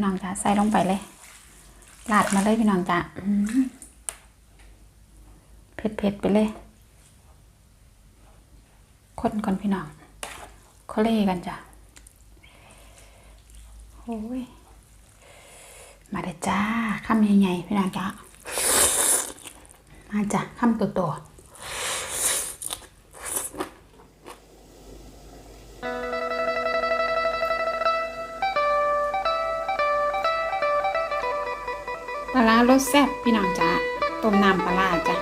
พี่น้องจ้ะใส่ลงไปเลยลาดมาเลยพี่น้องจ้ะเผ็ดเผ็ดๆไปเลยคนก่อนพี่น้องเขาเล่กันจ้ะโอ้ยมาเด้จ้าคำใหญ่ๆพี่น้องจ้ะมาจ้ะคำโตๆ ร้ารสแซ่บพี่น้องจ้าต้มน้ำปลาร้าจ้ะ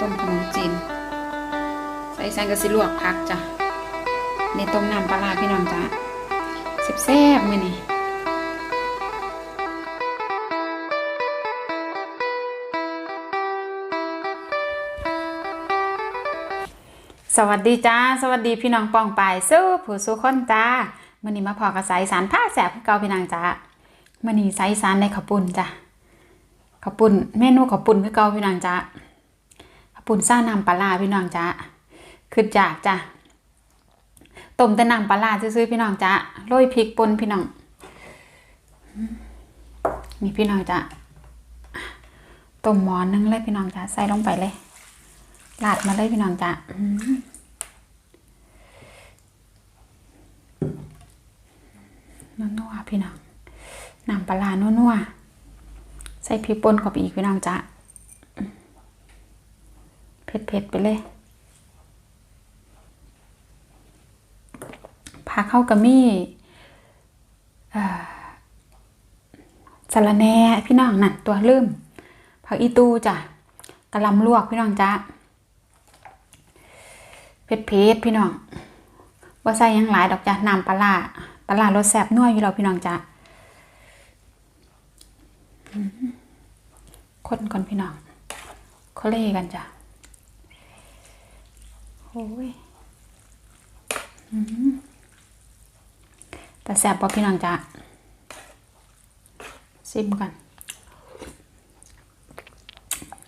ต้มขนมจีนใส่แซงกะสิลวกพักจ้ะนี่ต้มน้ำปลาพี่น้องจ้าแซ่บๆมือนี้สวัสดีจ้า สวัสดีพี่น้องปองปายสู้ผู้สู้คนจ้ามื้อนี้มาพอกระสายสารผ้าแสบเก่าพี่น้องจ้า มื่อนี้ไซสานในข้าวปุ้นจ้ะข้าวปุ้นเมนูข้าวปุ้นคือเก่าพี่น้องจ้ะข้าวปุ้นซ่าน้ำปลาร้าพี่น้องจ้ะคือจากจ้ะต้มแต่น้ำปลาร้าซื้อๆพี่น้องจ้ะโรยพริกป่นพี่น้องนี่พี่น้องจ้ะต้มหมอนนึงเลยพี่น้องจ้ะใส่ลงไปเลยลาดมาเลยพี่น้องจ้ะอืมนัวๆพี่น้อง น้ำปลาร้านัวๆ ใส่พริกป่นเข้าไปอีกพี่น้องจ้ะเผ็ดๆไปเลยผักเข้ากะมี่อ่อสะระแน่พี่น้องนั่นตัวลืมผักอีตูจ้ะกะลำลวกพี่น้องจ้ะเผ็ดๆพี่น้องว่าใส่ยังหลายดอกจ้ะน้ำปลาปลาร้ารสแซบนัวอยู่แล้วพี่น้องจ้ะ คนก่อนพี่น้องเขาเล่กันจ้ะโอ้ยแต่แซ่บป่ะพี่น้องจ้ะซิมกัน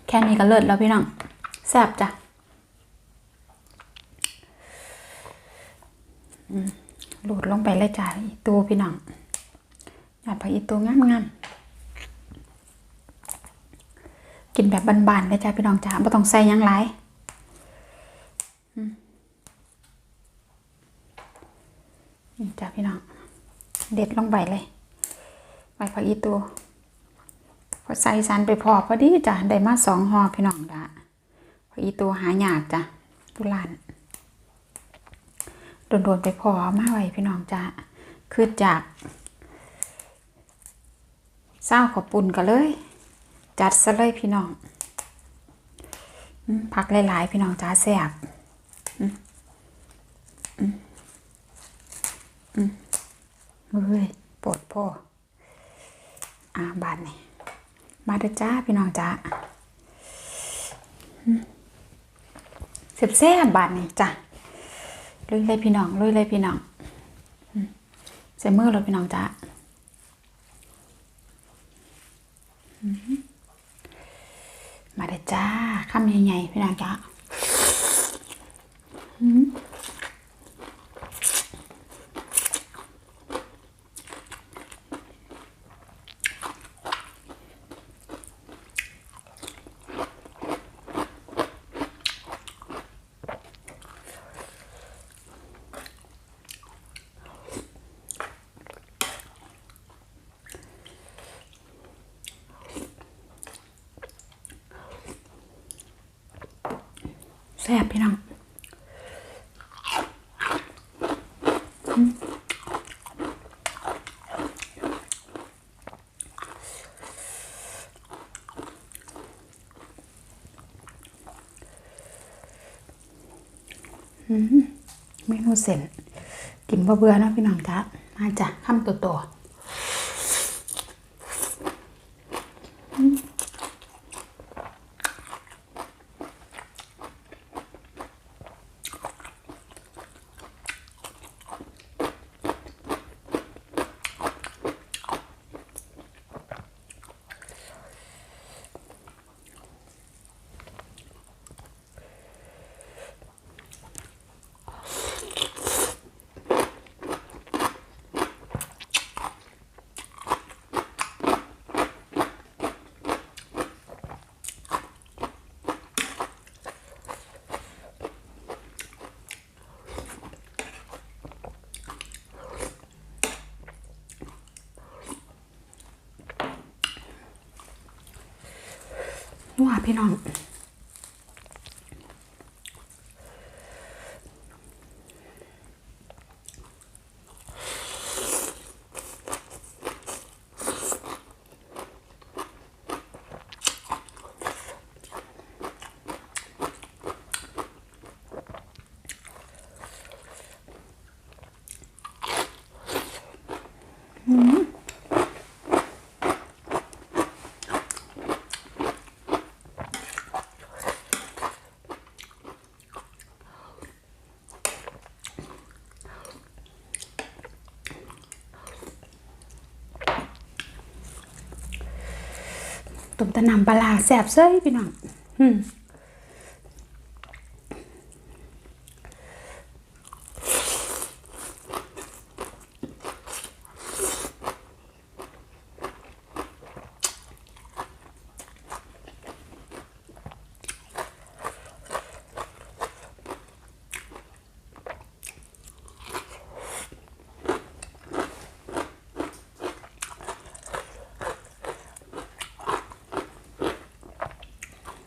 แค่นี้ก็เลิศแล้วพี่น้องแซ่บจ้ะหลุดลงไปเลยจ้ะอีตูพี่น้องหยอดผักอีตูงามๆ กินแบบบานๆเลยจ้าพี่น้องจ้าไม่ต้องใส่ยังไรนี่จ้าพี่น้อง เด็ดลงไปเลยใบผักอีตัวพอใส่สันไปพอพอดีจ้ะได้มาสองห่อพี่น้องจ้ะผักอีตัวหายากจ้ะตุลานโดนๆไปพอมาไว้พี่น้องจ้ะคือจากเศร้าขอบปุ่นกันเลย จัดซะเลยพี่น้องอืมผักหลายๆ พี่น้องจ้าแซ่บเฮ้ยปวดพ่ออ่าบาดนี่มาเด้อจ้าพี่น้องจ้าเสียบแซ่บบาดนี่จ้ะลุยเลยพี่น้องลุยเลยพี่น้องใส่มือเลยพี่น้องจ้า มาเด้อจ้าคำใหญ่ๆพี่นางจ้าอืม ซ่บพี่น้องเมนูเส้นกินบ่เบื่อนะพี่น้องจ้ามาจ้ะคำโตๆอ นัวพี่น้อง ตะนำปลาร้าแสบเซ้ยพี่น้อง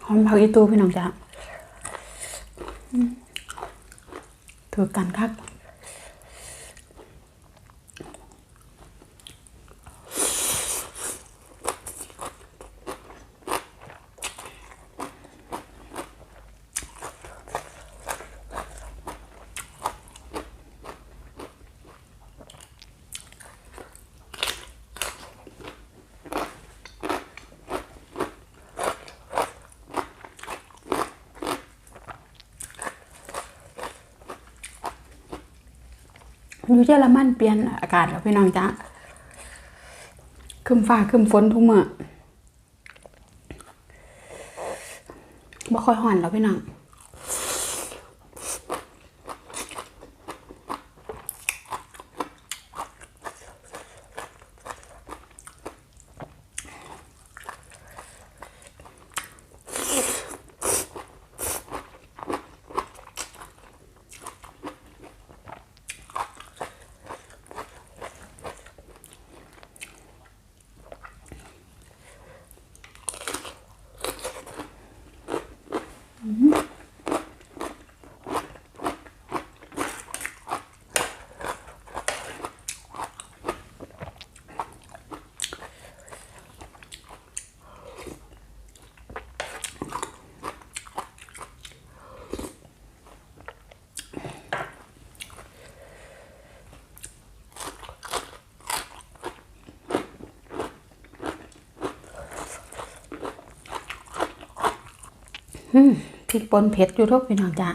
หอมผักอีตูพี่น้องจ้ะถือกันคักบ อยู่เยอรมันเปลี่ยนอากาศแล้วพี่น้องจ้าครึมฟ้าครึมฝนทุกเมื่อบ่ค่อยห่อนแล้วพี่น้อง อืม พริกป่นเผ็ดอยู่ทุกพี่น้องจ้ะ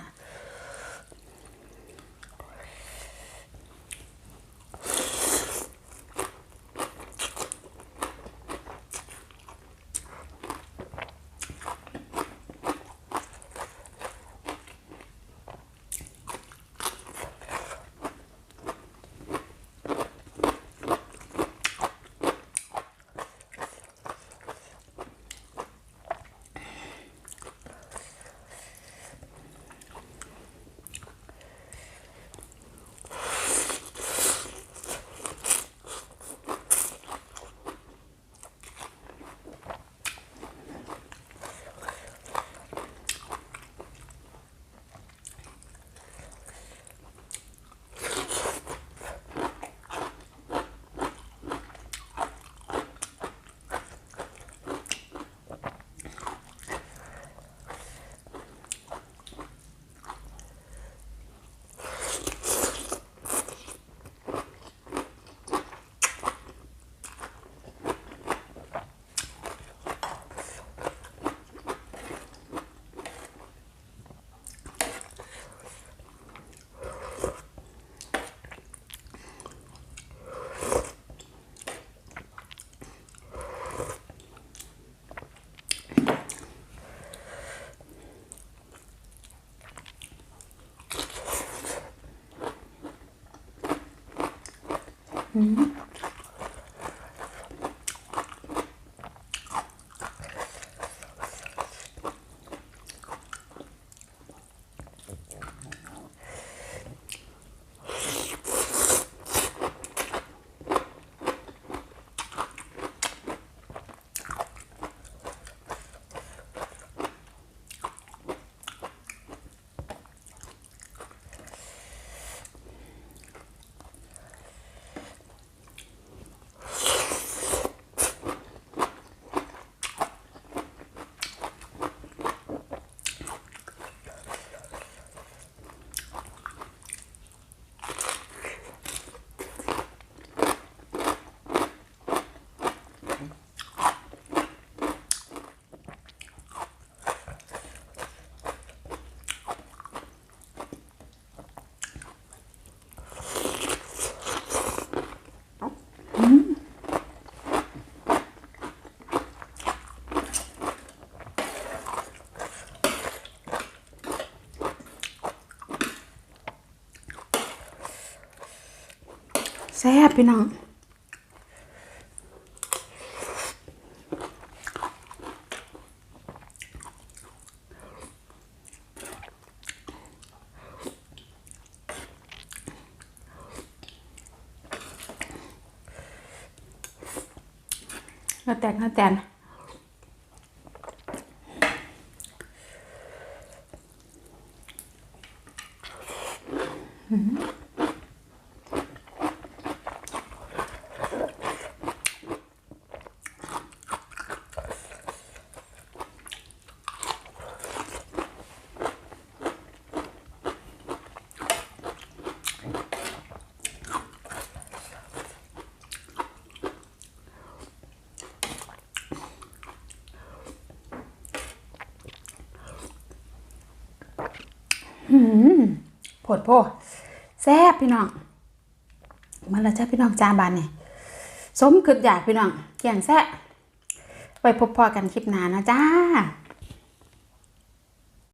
Mm-hmm. แซ่บพี่น้องแล้วแตกแล้วแตนโผดโพแซ่บพี่น้องมาแล้วจ้าพี่น้องจาบานนี่สมขึ้นอยากพี่น้องเกี่ยงแซ่บไปพบพอกันคลิปหน้านะจ้า